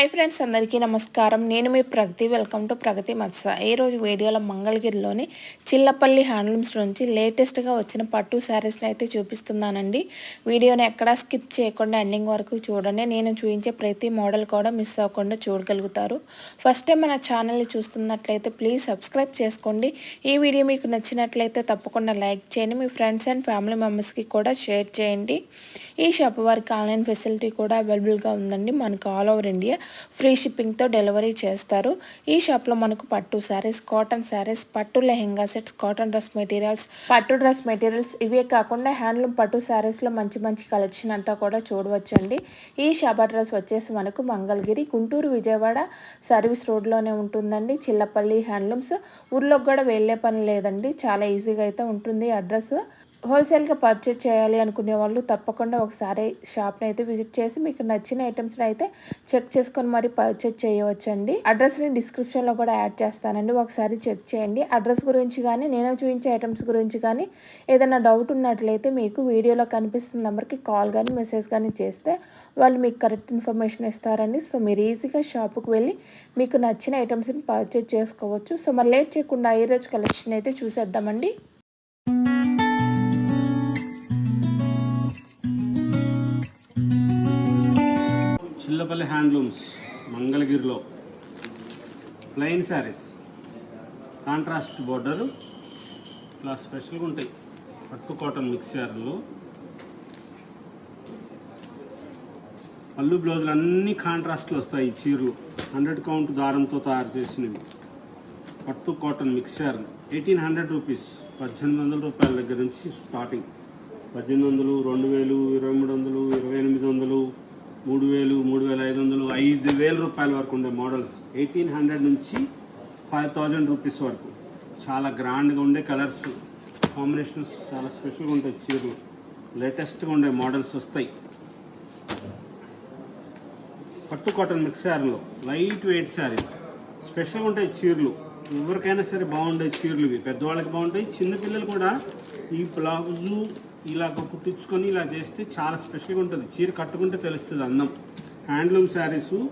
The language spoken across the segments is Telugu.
హాయ్ ఫ్రెండ్స్ అందరికీ నమస్కారం. నేను మీ ప్రగతి. వెల్కమ్ టు ప్రగతి మత్స. ఈ రోజు వీడియోలో మంగళగిరిలోని చిల్లపల్లి హ్యాండ్లూమ్స్ నుంచి లేటెస్ట్గా వచ్చిన పట్టు శారీస్ని అయితే చూపిస్తున్నానండి. వీడియోని ఎక్కడా స్కిప్ చేయకుండా ఎండింగ్ వరకు చూడండి. నేను చూపించే ప్రతి మోడల్ కూడా మిస్ అవ్వకుండా చూడగలుగుతారు. ఫస్ట్ టైం మన ఛానల్ని చూస్తున్నట్లయితే ప్లీజ్ సబ్స్క్రైబ్ చేసుకోండి. ఈ వీడియో మీకు నచ్చినట్లయితే తప్పకుండా లైక్ చేయండి. మీ ఫ్రెండ్స్ అండ్ ఫ్యామిలీ మెంబర్స్కి కూడా షేర్ చేయండి. ఈ షాప్ వారికి ఆన్లైన్ ఫెసిలిటీ కూడా అవైలబుల్గా ఉందండి. మనకు ఆల్ ఓవర్ ఇండియా ఫ్రీ షిప్పింగ్తో డెలివరీ చేస్తారు. ఈ షాప్లో మనకు పట్టు శారీస్ కాటన్ శారీస్ పట్టు lehenga sets cotton dress materials పట్టు డ్రెస్ మెటీరియల్స్ ఇవే కాకుండా హ్యాండ్లూమ్ పట్టు శారీస్లో మంచి మంచి కలెక్షన్ అంతా కూడా చూడవచ్చండి. ఈ షాప్ అడ్రస్ వచ్చేసి మనకు మంగళగిరి గుంటూరు విజయవాడ సర్వీస్ రోడ్లోనే ఉంటుందండి. చిల్లపల్లి హ్యాండ్లూమ్స్. ఊర్లోకి కూడా వెళ్ళే పని లేదండి. చాలా ఈజీగా అయితే ఉంటుంది అడ్రస్. హోల్సేల్గా పర్చేజ్ చేయాలి అనుకునే వాళ్ళు తప్పకుండా ఒకసారి షాప్ని అయితే విజిట్ చేసి మీకు నచ్చిన ఐటమ్స్ని అయితే చెక్ చేసుకొని మరి పర్చేజ్ చేయవచ్చండి. అడ్రస్ని డిస్క్రిప్షన్లో కూడా యాడ్ చేస్తానండి. ఒకసారి చెక్ చేయండి. అడ్రస్ గురించి కానీ నేను చూపించే ఐటమ్స్ గురించి కానీ ఏదైనా డౌట్ ఉన్నట్లయితే మీకు వీడియోలో కనిపిస్తున్న నెంబర్కి కాల్ కానీ మెసేజ్ కానీ చేస్తే వాళ్ళు మీకు కరెక్ట్ ఇన్ఫర్మేషన్ ఇస్తారండి. సో మీరు ఈజీగా షాప్కి వెళ్ళి మీకు నచ్చిన ఐటమ్స్ని పర్చేజ్ చేసుకోవచ్చు. సో మరి లేట్ చేయకుండా ఈరోజు కలెక్షన్ అయితే చూసేద్దామండి. కొత్తపల్లి హ్యాండ్లూమ్స్ మంగళగిరిలో. ప్లెయిన్ శారీస్ కాంట్రాస్ట్ బోర్డర్ ఇలా స్పెషల్గా ఉంటాయి. పట్టు కాటన్ మిక్స్ పళ్ళు బ్లౌజులు అన్ని కాంట్రాస్ట్లు వస్తాయి ఈ చీరలు. హండ్రెడ్ కౌంట్ దారంతో తయారు చేసినవి. పట్టు cotton mixer eighteen hundred rupees పద్దెనిమిది వందల రూపాయల దగ్గర నుంచి స్టార్టింగ్ పద్దెనిమిది వందలు రెండు వేలు ఇరవై మూడు వందలు ఇరవై ఎనిమిది వందలు. మూడు వేలు మూడు వేల ఐదు వందలు ఐదు వేల రూపాయల వరకు ఉండే మోడల్స్. ఎయిటీన్ హండ్రెడ్ నుంచి ఫైవ్ థౌజండ్ రూపీస్ వరకు. చాలా గ్రాండ్గా ఉండే కలర్స్ కాంబినేషన్స్ చాలా స్పెషల్గా ఉంటాయి చీరలు. లేటెస్ట్గా ఉండే మోడల్స్ వస్తాయి. పట్టు కాటన్ మిక్స్ శారీలో లైట్ వెయిట్ శారీ. స్పెషల్గా ఉంటాయి చీరలు. ఎవరికైనా సరే బాగుండే చీరలు ఇవి. పెద్దవాళ్ళకి బాగుంటాయి చిన్నపిల్లలు కూడా ఈ బ్లౌజు ఇలా కుట్టించుకొని ఇలా చేస్తే చాలా స్పెషల్గా ఉంటుంది. చీర కట్టుకుంటే తెలుస్తుంది అందం. హ్యాండ్లూమ్ శారీస్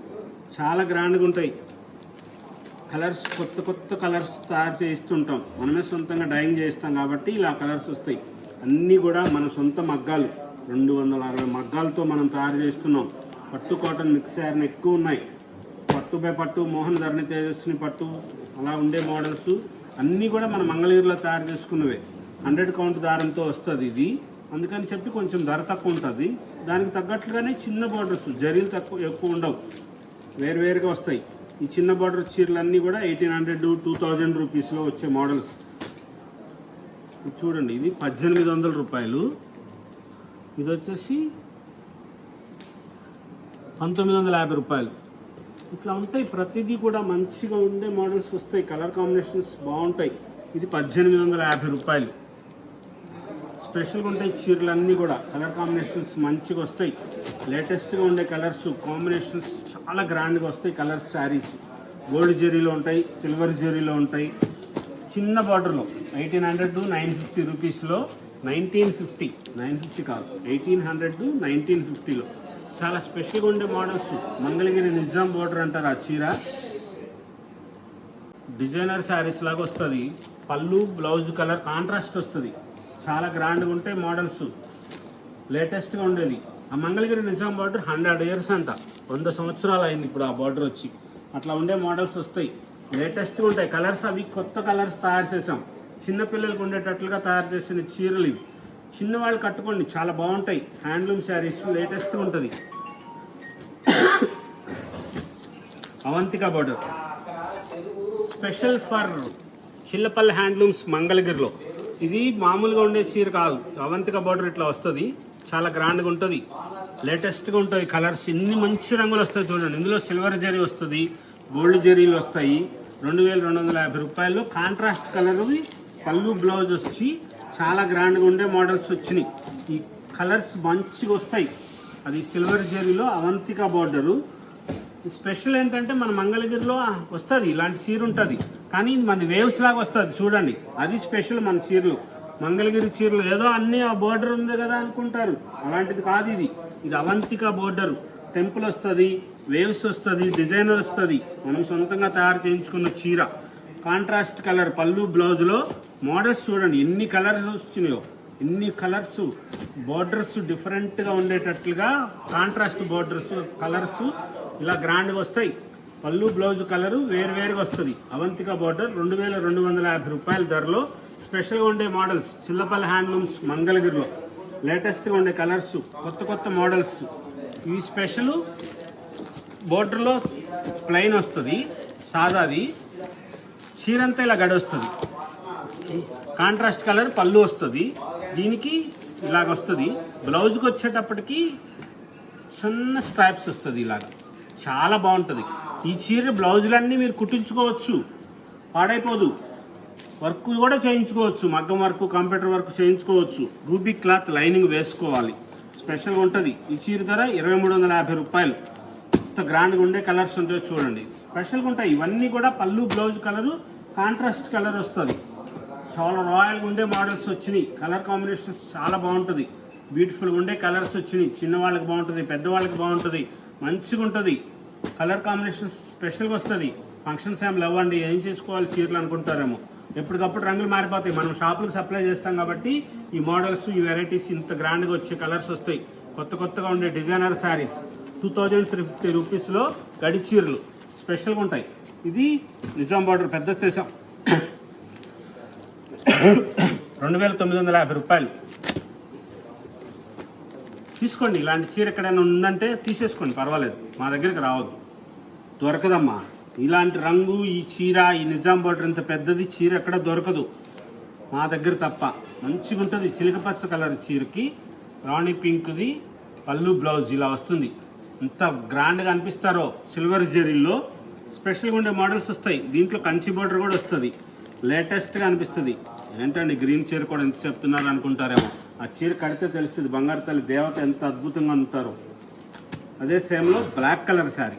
చాలా గ్రాండ్గా ఉంటాయి. కలర్స్ కొత్త కొత్త కలర్స్ తయారు చేయిస్తుంటాం మనమే సొంతంగా డైయింగ్ చేస్తాం కాబట్టి ఇలా కలర్స్ వస్తాయి. అన్నీ కూడా మన సొంత మగ్గాలు. రెండు వందల అరవై మగ్గాలతో మనం తయారు చేస్తున్నాం. పట్టు కాటన్ మిక్స్ శారీని ఎక్కువ ఉన్నాయి. పట్టు బై పట్టు మోహన్ ధరణి తేజస్విని పట్టు అలా ఉండే మోడల్స్ అన్నీ కూడా మన మంగళగిరిలో తయారు చేసుకున్నవే. హండ్రెడ్ కౌంట్ దారంతో వస్తుంది ఇది. అందుకని చెప్పి కొంచెం ధర తక్కువ ఉంటుంది. దానికి తగ్గట్లుగానే చిన్న బార్డర్స్ జరీలు తక్కువ ఎక్కువ ఉండవు. వేరువేరుగా వస్తాయి. ఈ చిన్న బార్డర్ చీరలన్నీ కూడా ఎయిటీన్ హండ్రెడ్ టూ థౌజండ్ రూపీస్లో వచ్చే మోడల్స్. చూడండి ఇది పద్దెనిమిది వందల రూపాయలు. ఇది వచ్చేసి పంతొమ్మిది వందల యాభై రూపాయలు. ఇట్లా ఉంటాయి. ప్రతిదీ కూడా మంచిగా ఉండే మోడల్స్ వస్తాయి. కలర్ కాంబినేషన్స్ బాగుంటాయి. ఇది పద్దెనిమిది వందల యాభై రూపాయలు. స్పెషల్గా ఉంటాయి చీరలు అన్నీ కూడా. కలర్ కాంబినేషన్స్ మంచిగా వస్తాయి. లేటెస్ట్గా ఉండే కలర్స్ కాంబినేషన్స్ చాలా గ్రాండ్గా వస్తాయి కలర్స్ శారీస్ గోల్డ్ జెరీలో ఉంటాయి సిల్వర్ జెరీలో ఉంటాయి. చిన్న బార్డర్లో eighteen hundred to nine fifty రూపీస్లో నైన్టీన్ ఫిఫ్టీ నైన్ ఫిఫ్టీ కాదు ఎయిటీన్ హండ్రెడ్ టు నైన్టీన్ ఫిఫ్టీలో చాలా స్పెషల్గా ఉండే మోడల్స్ మంగళగిరి నిజాం బార్డర్ అంటారు ఆ చీర. డిజైనర్ శారీస్ లాగా వస్తుంది. పళ్ళు బ్లౌజ్ కలర్ కాంట్రాస్ట్ వస్తుంది. చాలా గ్రాండ్గా ఉంటాయి మోడల్స్ లేటెస్ట్గా ఉండేది ఆ Mangalagiri Nizam border hundred years అంట. వంద సంవత్సరాలు అయింది ఇప్పుడు ఆ బార్డర్ వచ్చి. అట్లా ఉండే మోడల్స్ వస్తాయి. లేటెస్ట్గా ఉంటాయి. కలర్స్ అవి కొత్త కలర్స్ తయారు చేసాం చిన్నపిల్లలకు ఉండేటట్లుగా తయారు చేసిన చీరలు ఇవి. చిన్నవాళ్ళు కట్టుకోండి. చాలా బాగుంటాయి. హ్యాండ్లూమ్ శారీస్ లేటెస్ట్గా ఉంటుంది. Avantika border special for Chillapalli handlooms మంగళగిరిలో. ఇది మామూలుగా ఉండే చీర కాదు. అవంతిక బార్డర్ ఇట్లా వస్తుంది. చాలా గ్రాండ్గా ఉంటుంది. లేటెస్ట్గా ఉంటుంది కలర్స్ ఇన్ని మంచి రంగులు వస్తాయి చూడండి. ఇందులో సిల్వర్ జరీ వస్తుంది. గోల్డ్ జరీలు వస్తాయి. రెండు వేల రెండు వందల యాభై రూపాయలు కాంట్రాస్ట్ కలర్వి పళ్ళు బ్లౌజ్ వచ్చి చాలా గ్రాండ్గా ఉండే మోడల్స్ వచ్చినాయి. ఈ కలర్స్ మంచిగా వస్తాయి. అది సిల్వర్ జరీలో అవంతిక బార్డరు స్పెషల్ ఏంటంటే మన మంగళగిరిలో వస్తుంది. ఇలాంటి చీర ఉంటుంది. కానీ మన వేవ్స్ లాగా వస్తుంది చూడండి. అది స్పెషల్ మన చీరలు. మంగళగిరి చీరలు ఏదో అన్ని ఆ బోర్డర్ ఉంది కదా అనుకుంటారు. అలాంటిది కాదు ఇది. ఇది అవంతిక బోర్డర్ టెంపుల్ వస్తుంది వేవ్స్ వస్తుంది డిజైనర్ వస్తుంది. మనం సొంతంగా తయారు చేయించుకున్న చీర. కాంట్రాస్ట్ కలర్ పళ్ళు బ్లౌజ్లో మోడల్స్ చూడండి ఎన్ని కలర్స్ వచ్చినాయో. ఎన్ని కలర్స్ బోర్డర్స్ డిఫరెంట్గా ఉండేటట్లుగా కాంట్రాస్ట్ బోర్డర్స్ కలర్స్ ఇలా గ్రాండ్గా వస్తాయి. పళ్ళు బ్లౌజ్ కలరు వేరు వేరుగా వస్తుంది. అవంతిక బార్డర్ రెండు వేల రెండు వందల యాభై రూపాయల ధరలో స్పెషల్గా ఉండే మోడల్స్ చిల్లపల్లి హ్యాండ్లూమ్స్ మంగళగిరిలో. లేటెస్ట్గా ఉండే కలర్స్ కొత్త కొత్త మోడల్స్. ఇవి స్పెషల్ బోర్డర్లో ప్లెయిన్ వస్తుంది సాదాది చీరంతా ఇలా గడి వస్తుంది. కాంట్రాస్ట్ కలర్ పళ్ళు వస్తుంది. దీనికి ఇలాగ వస్తుంది. బ్లౌజ్కి వచ్చేటప్పటికి చిన్న స్ట్రాప్స్ వస్తుంది ఇలాగ. చాలా బాగుంటుంది. ఈ చీర బ్లౌజులన్నీ మీరు కుట్టించుకోవచ్చు. పాడైపోదు. వర్క్ కూడా చేయించుకోవచ్చు. మగ్గం వర్క్ కంప్యూటర్ వర్క్ చేయించుకోవచ్చు. రూబీ క్లాత్ లైనింగ్ వేసుకోవాలి. స్పెషల్గా ఉంటుంది. ఈ చీర ధర ఇరవై మూడు వందల యాభై రూపాయలు. ఎంత గ్రాండ్గా ఉండే కలర్స్ ఉంటాయో చూడండి. స్పెషల్గా ఉంటాయి. ఇవన్నీ కూడా పళ్ళు బ్లౌజ్ కలరు కాంట్రాస్ట్ కలర్ వస్తుంది. చాలా రాయల్గా ఉండే మోడల్స్ వచ్చినాయి. కలర్ కాంబినేషన్స్ చాలా బాగుంటుంది. బ్యూటిఫుల్గా ఉండే కలర్స్ వచ్చినాయి. చిన్నవాళ్ళకి బాగుంటుంది పెద్దవాళ్ళకి బాగుంటుంది. మంచిగా ఉంటుంది. కలర్ కాంబినేషన్ స్పెషల్గా వస్తుంది. ఫంక్షన్స్ ఏం అండి ఏం చేసుకోవాలి చీరలు అనుకుంటారేమో. ఎప్పటికప్పుడు రంగులు మారిపోతాయి. మనం షాపులకు సప్లై చేస్తాం కాబట్టి ఈ మోడల్స్ ఈ వెరైటీస్ ఇంత గ్రాండ్గా వచ్చే కలర్స్ వస్తాయి. కొత్త కొత్తగా ఉండే designer saris two thousand three fifty రూపీస్లో గడి చీరలు స్పెషల్గా ఉంటాయి. ఇది నిజాం బార్డర్ పెద్ద చేసాం రెండు వేల తొమ్మిది వందల యాభై రూపాయలు. తీసుకోండి ఇలాంటి చీర ఎక్కడైనా ఉందంటే తీసేసుకోండి పర్వాలేదు. మా దగ్గరికి రావద్దు. దొరకదమ్మా. ఇలాంటి రంగు ఈ చీర ఈ నిజాం బార్డర్ ఇంత పెద్దది చీర ఎక్కడ దొరకదు. మా దగ్గర తప్ప. మంచిగా ఉంటుంది. చిలకపచ్చ కలర్ చీరకి రాణి పింక్ది పళ్ళు బ్లౌజ్ ఇలా వస్తుంది. ఎంత గ్రాండ్గా అనిపిస్తారో సిల్వర్ జెరీల్లో స్పెషల్గా ఉండే మోడల్స్ వస్తాయి. దీంట్లో కంచి బార్డర్ కూడా వస్తుంది. లేటెస్ట్గా అనిపిస్తుంది. ఏంటండి గ్రీన్ చీర కూడా ఎంత చెప్తున్నారు అనుకుంటారేమో. ఆ చీర కడితే తెలుస్తుంది బంగారు తల్లి దేవత ఎంత అద్భుతంగా ఉంటారో. అదే సేమ్లో black colour sari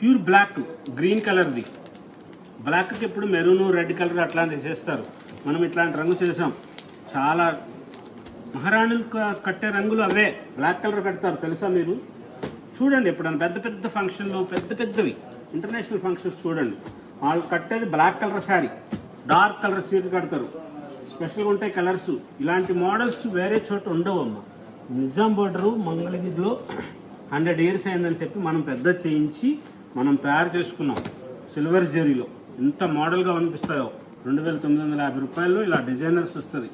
pure black green కలర్ది బ్లాక్కి ఇప్పుడు మెరూను రెడ్ కలర్ అట్లాంటివి చేస్తారు. మనం ఇట్లాంటి రంగు చేసాం. చాలా మహారాణులు కట్టే రంగులు అవే. బ్లాక్ కలర్ కడతారు తెలుసా మీరు? చూడండి ఎప్పుడన్నా పెద్ద పెద్ద ఫంక్షన్లు పెద్ద పెద్దవి. ఇంటర్నేషనల్ ఫంక్షన్స్ చూడండి. వాళ్ళు కట్టేది black colour sari dark colour చీర కడతారు. స్పెషల్గా ఉంటాయి కలర్స్. ఇలాంటి మోడల్స్ వేరే చోట ఉండవు అమ్మ నిజాం బోర్డరు మంగళగిరిలో హండ్రెడ్ ఇయర్స్ అయిందని చెప్పి మనం పెద్ద చేయించి మనం తయారు చేసుకున్నాం. సిల్వర్ జరీలో. ఎంత మోడల్గా అనిపిస్తాయో. రెండు వేల తొమ్మిది వందల యాభై రూపాయల్లో ఇలా డిజైనర్స్ వస్తుంది.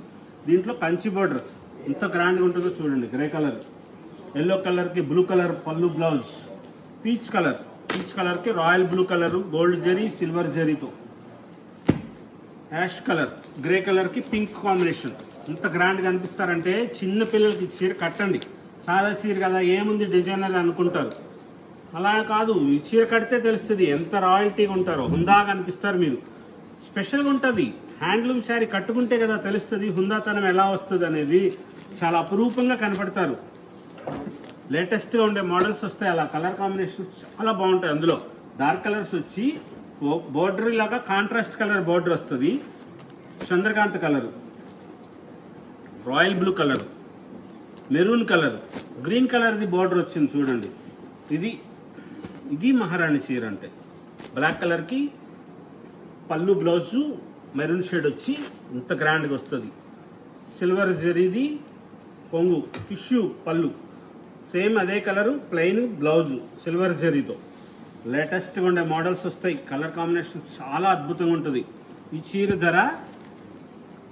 దీంట్లో కంచి బోర్డర్స్. ఎంత గ్రాండ్గా ఉంటుందో చూడండి. Grey colour. ఎల్లో కలర్కి బ్లూ కలర్ పళ్ళు బ్లౌజ్. Peach colour. పీచ్ కలర్కి royal blue colour gold zari silver జరీతో. యాష్ కలర్ గ్రే కలర్కి పింక్ కాంబినేషన్. ఎంత గ్రాండ్గా అనిపిస్తారంటే చిన్న పిల్లలకి చీర కట్టండి. సాదా చీర కదా ఏముంది డిజైనర్ అనుకుంటారు. అలా కాదు ఈ చీర కడితే తెలుస్తుంది ఎంత రాయల్టీగా ఉంటారో. హుందాగా అనిపిస్తారు మీరు. స్పెషల్గా ఉంటుంది. హ్యాండ్లూమ్ శారీ కట్టుకుంటే కదా తెలుస్తుంది హుందాతనం ఎలా వస్తుంది అనేది చాలా అపురూపంగా కనపడతారు. లేటెస్ట్గా ఉండే మోడల్స్ వస్తాయి అలా కలర్ కాంబినేషన్స్ చాలా బాగుంటాయి అందులో. డార్క్ కలర్స్ వచ్చి బోర్డర్ లాగా కాంట్రాస్ట్ కలర్ బోర్డర్ వస్తుంది. Chandrakanth colour royal blue colour maroon colour green కలర్ది బోర్డర్ వచ్చింది చూడండి. ఇది ఇది మహారాణి చీర అంటే. బ్లాక్ కలర్కి పళ్ళు బ్లౌజు మెరూన్ షేడ్ వచ్చి ఇంత గ్రాండ్గా వస్తుంది. సిల్వర్ జరీది పొంగు టిష్యూ పళ్ళు. సేమ్ అదే కలరు ప్లెయిన్ బ్లౌజు సిల్వర్ జరీతో. లేటెస్ట్గా ఉండే మోడల్స్ వస్తాయి. కలర్ కాంబినేషన్ చాలా అద్భుతంగా ఉంటుంది. ఈ చీర ధర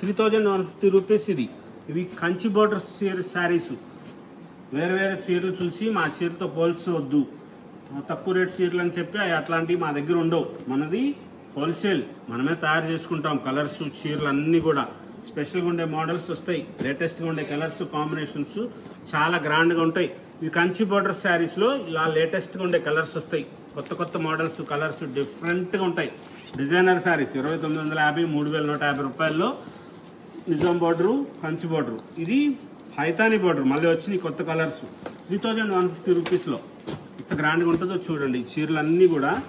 three thousand one fifty rupees ఇది. ఇవి కంచి బోర్డర్ చీర శారీస్ వేరే వేరే చీరలు చూసి మా చీరతో పోల్చవద్దు. తక్కువ రేట్ చీరలు అని చెప్పి అవి అట్లాంటివి మా దగ్గర ఉండవు. మనది హోల్సేల్ మనమే తయారు చేసుకుంటాం కలర్స్ చీరలు అన్నీ కూడా. స్పెషల్గా ఉండే మోడల్స్ వస్తాయి. లేటెస్ట్గా ఉండే కలర్స్ కాంబినేషన్స్ చాలా గ్రాండ్గా ఉంటాయి. ఇవి కంచి బోర్డర్ శారీస్లో ఇలా లేటెస్ట్గా ఉండే కలర్స్ వస్తాయి. కొత్త కొత్త మోడల్స్ కలర్స్ డిఫరెంట్గా ఉంటాయి. డిజైనర్ శారీస్ ఇరవై తొమ్మిది వందల యాభై మూడు వేల నూట యాభై రూపాయల్లో నిజాం బార్డరు కంచి బార్డరు. ఇది హైతాని బార్డర్ మళ్ళీ వచ్చినాయి కొత్త colours. Three thousand one fifty రూపీస్లో. ఎంత గ్రాండ్గా ఉంటుందో చూడండి. ఈ చీరలు అన్నీ కూడా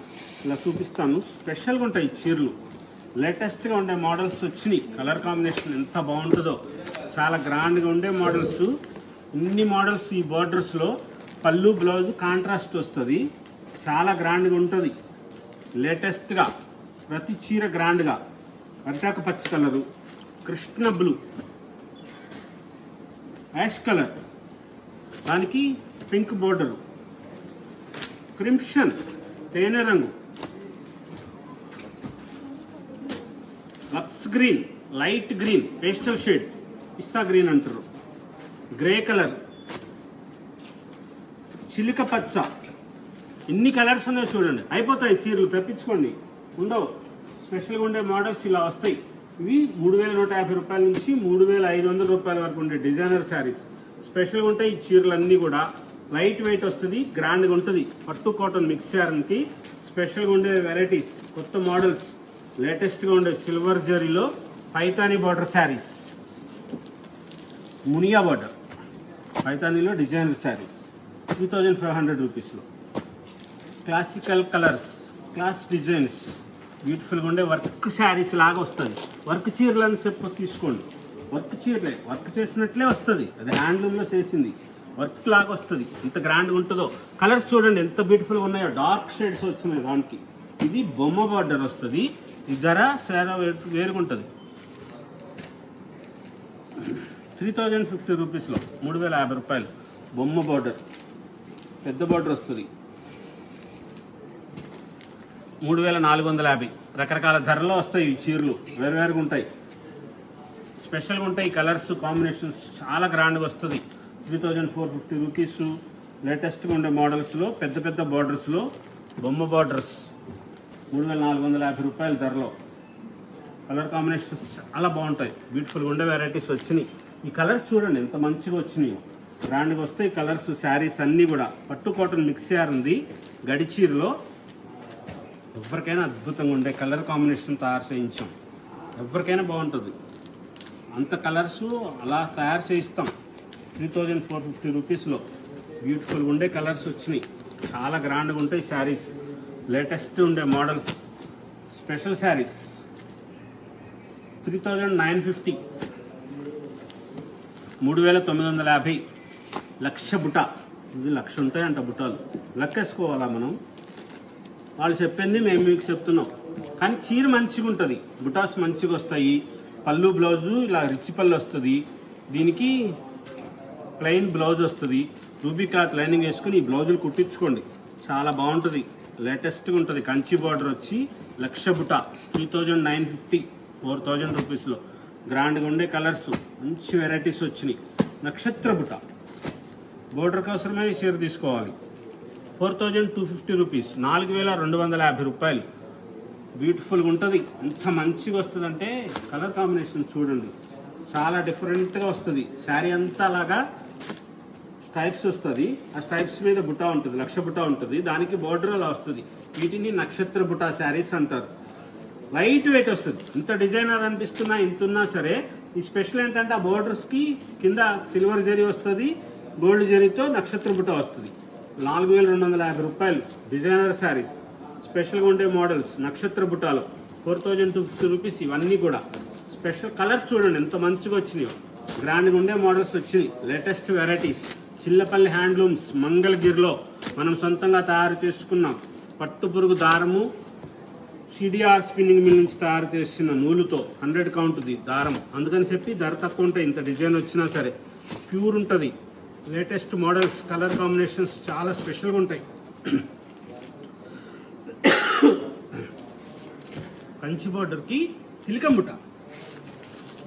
ఇలా చూపిస్తాను. స్పెషల్గా ఉంటాయి చీరలు. లేటెస్ట్గా ఉండే మోడల్స్ వచ్చినాయి. కలర్ కాంబినేషన్ ఎంత బాగుంటుందో. చాలా గ్రాండ్గా ఉండే మోడల్స్. ఇన్ని మోడల్స్ ఈ బార్డర్స్లో. పళ్ళు బ్లౌజ్ కాంట్రాస్ట్ వస్తుంది. చాలా గ్రాండ్గా ఉంటుంది. లేటెస్ట్గా ప్రతి చీర గ్రాండ్గా. అరిటాకు పచ్చ colour Krishna blue. Ash colour. దానికి పింక్ బోర్డరు. క్రిమ్షన్ తేనె రంగు. Lux green light green pastel shade. పిస్తా గ్రీన్ అంటారు. Grey colour. చిలుక పచ్చ. ఎన్ని కలర్స్ ఉన్నాయి చూడండి. అయిపోతాయి చీరలు తెప్పించుకోండి. ఉండవు. స్పెషల్గా ఉండే మోడల్స్ ఇలా వస్తాయి. ఇవి మూడు వేల నూట యాభై రూపాయల నుంచి మూడు వేల ఐదు వందల రూపాయల వరకు ఉండే డిజైనర్ శారీస్ స్పెషల్గా ఉంటాయి ఈ చీరలు అన్నీ కూడా. లైట్ వెయిట్ వస్తుంది గ్రాండ్గా ఉంటుంది. పట్టు కాటన్ మిక్స్ శారీకి స్పెషల్గా ఉండే వెరైటీస్ కొత్త మోడల్స్ లేటెస్ట్గా ఉండే సిల్వర్ జరీలో Paithani border saris Muniya border పైతానీలో designer saris two thousand five hundred రూపీస్లో క్లాసికల్ కలర్స్ క్లాస్ డిజైన్స్ బ్యూటిఫుల్గా ఉండే వర్క్ శారీస్ లాగా వస్తుంది. వర్క్ చీరలు అని చెప్పు తీసుకోండి. వర్క్ చీరలే వర్క్ చేసినట్లే వస్తుంది. అది హ్యాండ్లూమ్లో చేసింది. వర్క్ లాగా వస్తుంది. ఎంత గ్రాండ్గా ఉంటుందో. కలర్స్ చూడండి ఎంత బ్యూటిఫుల్గా ఉన్నాయో. డార్క్ షేడ్స్ వచ్చినాయి దానికి. ఇది బొమ్మ బార్డర్ వస్తుంది. ఈ ధర చాలా వేరుగా ఉంటుంది. త్రీ థౌజండ్ ఫిఫ్టీ రూపీస్లో మూడు వేల యాభై రూపాయలు. బొమ్మ బార్డర్ పెద్ద బార్డర్ వస్తుంది. మూడు వేల నాలుగు వందల యాభై. రకరకాల ధరలో వస్తాయి ఈ చీరలు. వేరువేరుగా ఉంటాయి. స్పెషల్గా ఉంటాయి కలర్స్ కాంబినేషన్స్. చాలా గ్రాండ్గా వస్తుంది. Three thousand four fifty rupees. లేటెస్ట్గా ఉండే మోడల్స్లో పెద్ద పెద్ద బార్డర్స్లో బొమ్మ బార్డర్స్. మూడు వేల నాలుగు వందల యాభై రూపాయల ధరలో. కలర్ కాంబినేషన్స్ చాలా బాగుంటాయి. బ్యూటిఫుల్గా ఉండే వెరైటీస్ వచ్చినాయి. ఈ కలర్స్ చూడండి ఎంత మంచిగా వచ్చినాయో. బ్రాండ్గా వస్తాయి కలర్స్ శారీస్ అన్నీ కూడా. పట్టు కాటన్ మిక్స్ ఉంది గడిచీరలో ఎవరికైనా అద్భుతంగా ఉండే కలర్ కాంబినేషన్ తయారు చేయించాం. ఎవరికైనా బాగుంటుంది. అంత కలర్స్ అలా తయారు చేయిస్తాం. త్రీ థౌజండ్ ఫోర్ ఫిఫ్టీ రూపీస్లో బ్యూటిఫుల్గా ఉండే కలర్స్ వచ్చినాయి. చాలా గ్రాండ్గా ఉంటాయి శారీస్. లేటెస్ట్ ఉండే models. Special saris. Three thousand nine fifty. మూడు వేల తొమ్మిది వందల యాభై. లక్ష బుట. ఇది లక్ష ఉంటాయంట బుట్టాలు లెక్కేసుకోవాలా మనం? వాళ్ళు చెప్పింది మేము మీకు చెప్తున్నాం. కానీ చీర మంచిగా ఉంటుంది. బుటాస్ మంచిగా వస్తాయి. పళ్ళు బ్లౌజు ఇలా రిచ్ పళ్ళు వస్తుంది. దీనికి ప్లెయిన్ బ్లౌజ్ వస్తుంది. రూబీ క్లాత్ లైనింగ్ వేసుకుని ఈ బ్లౌజులు కుట్టించుకోండి. చాలా బాగుంటుంది. లేటెస్ట్గా ఉంటుంది. కంచి బార్డర్ వచ్చి లక్ష బుట. Three thousand nine fifty four thousand రూపీస్లో గ్రాండ్గా ఉండే కలర్స్. మంచి వెరైటీస్ వచ్చినాయి. నక్షత్ర బుట. బోర్డర్ కోసమే చీర తీసుకోవాలి. Four thousand two fifty rupees. నాలుగు వేల రెండు వందల యాభై రూపాయలు. బ్యూటిఫుల్గా ఉంటుంది. ఎంత మంచిగా వస్తుందంటే కలర్ కాంబినేషన్ చూడండి. చాలా డిఫరెంట్గా వస్తుంది. శారీ అంతా అలాగా స్ట్రైప్స్ వస్తుంది. ఆ స్ట్రైప్స్ మీద బుటా ఉంటుంది లక్ష బుటా ఉంటుంది. దానికి బోర్డర్ అలా వస్తుంది. వీటిని నక్షత్ర బుటా శారీస్ అంటారు. లైట్ వెయిట్ వస్తుంది. ఇంత డిజైనర్ అనిపిస్తున్నా ఇంత ఉన్నా సరే ఈ స్పెషల్ ఏంటంటే ఆ బోర్డర్స్కి కింద సిల్వర్ జరీ వస్తుంది గోల్డ్ జరీతో నక్షత్ర బుట్ట వస్తుంది. నాలుగు వేల రెండు వందల యాభై రూపాయలు డిజైనర్ శారీస్ స్పెషల్గా ఉండే మోడల్స్ నక్షత్ర బుట్టాలు four thousand two fifty rupees ఇవన్నీ కూడా. స్పెషల్ కలర్స్ చూడండి ఎంత మంచిగా వచ్చినాయో. గ్రాండ్గా ఉండే మోడల్స్ వచ్చినాయి. Latest varieties. చిల్లపల్లి హ్యాండ్లూమ్స్ మంగళగిరిలో మనం సొంతంగా తయారు చేసుకున్నాం. పట్టు పురుగు దారము సిడిఆర్ స్పిన్నింగ్ మిల్ నుంచి తయారు చేసిన నూలుతో హండ్రెడ్ కౌంట్ది దారం. అందుకని చెప్పి ధర తక్కువ ఉంటాయి ఇంత డిజైన్ వచ్చినా సరే ప్యూర్ ఉంటుంది. లేటెస్ట్ మోడల్స్ కలర్ కాంబినేషన్స్ చాలా స్పెషల్గా ఉంటాయి. కంచి బార్డర్కి తిలకంబుట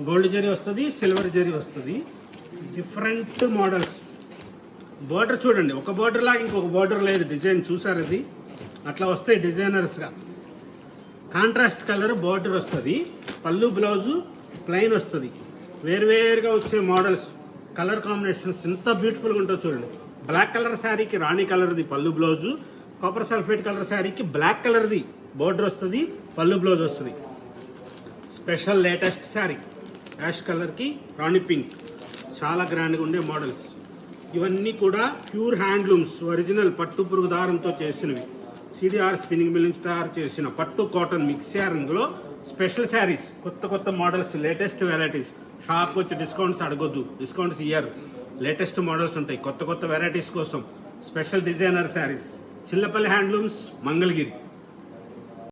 గోల్డ్ జరీ వస్తుంది సిల్వర్ జరీ వస్తుంది. డిఫరెంట్ మోడల్స్ బార్డర్ చూడండి ఒక బార్డర్ లాగా ఇంకొక బార్డర్ లేదు డిజైన్ చూసారు అది? అట్లా వస్తాయి డిజైనర్స్గా కాంట్రాస్ట్ కలర్ బార్డర్ వస్తుంది పళ్ళు బ్లౌజు ప్లెయిన్ వస్తుంది. వేరువేరుగా వచ్చే మోడల్స్ కలర్ కాంబినేషన్స్ ఎంత బ్యూటిఫుల్గా ఉంటుందో చూడండి. బ్లాక్ కలర్ శారీకి రాణి కలర్ది పళ్ళు బ్లౌజు కాపర్ సల్ఫేట్ కలర్ శారీకి బ్లాక్ కలర్ది బోర్డర్ వస్తుంది పళ్ళు బ్లౌజ్ వస్తుంది. స్పెషల్ లేటెస్ట్ శారీ యాష్ కలర్కి రాణి పింక్ చాలా గ్రాండ్గా ఉండే మోడల్స్ ఇవన్నీ కూడా ప్యూర్ హ్యాండ్లూమ్స్ ఒరిజినల్ పట్టు పురుగు దారంతో చేసినవి. సిడిఆర్ స్పిన్నింగ్ మిల్ నుంచి తయారు చేసిన పట్టు కాటన్ మిక్స్ రంగులో స్పెషల్ శారీస్ కొత్త కొత్త మోడల్స్ లేటెస్ట్ వెరైటీస్ షాప్కి వచ్చి డిస్కౌంట్స్ అడగొద్దు. డిస్కౌంట్స్ ఇయ్యారు. లేటెస్ట్ మోడల్స్ ఉంటాయి. కొత్త కొత్త వెరైటీస్ కోసం. Special designer saris Chillapalli handlooms Mangalagiri.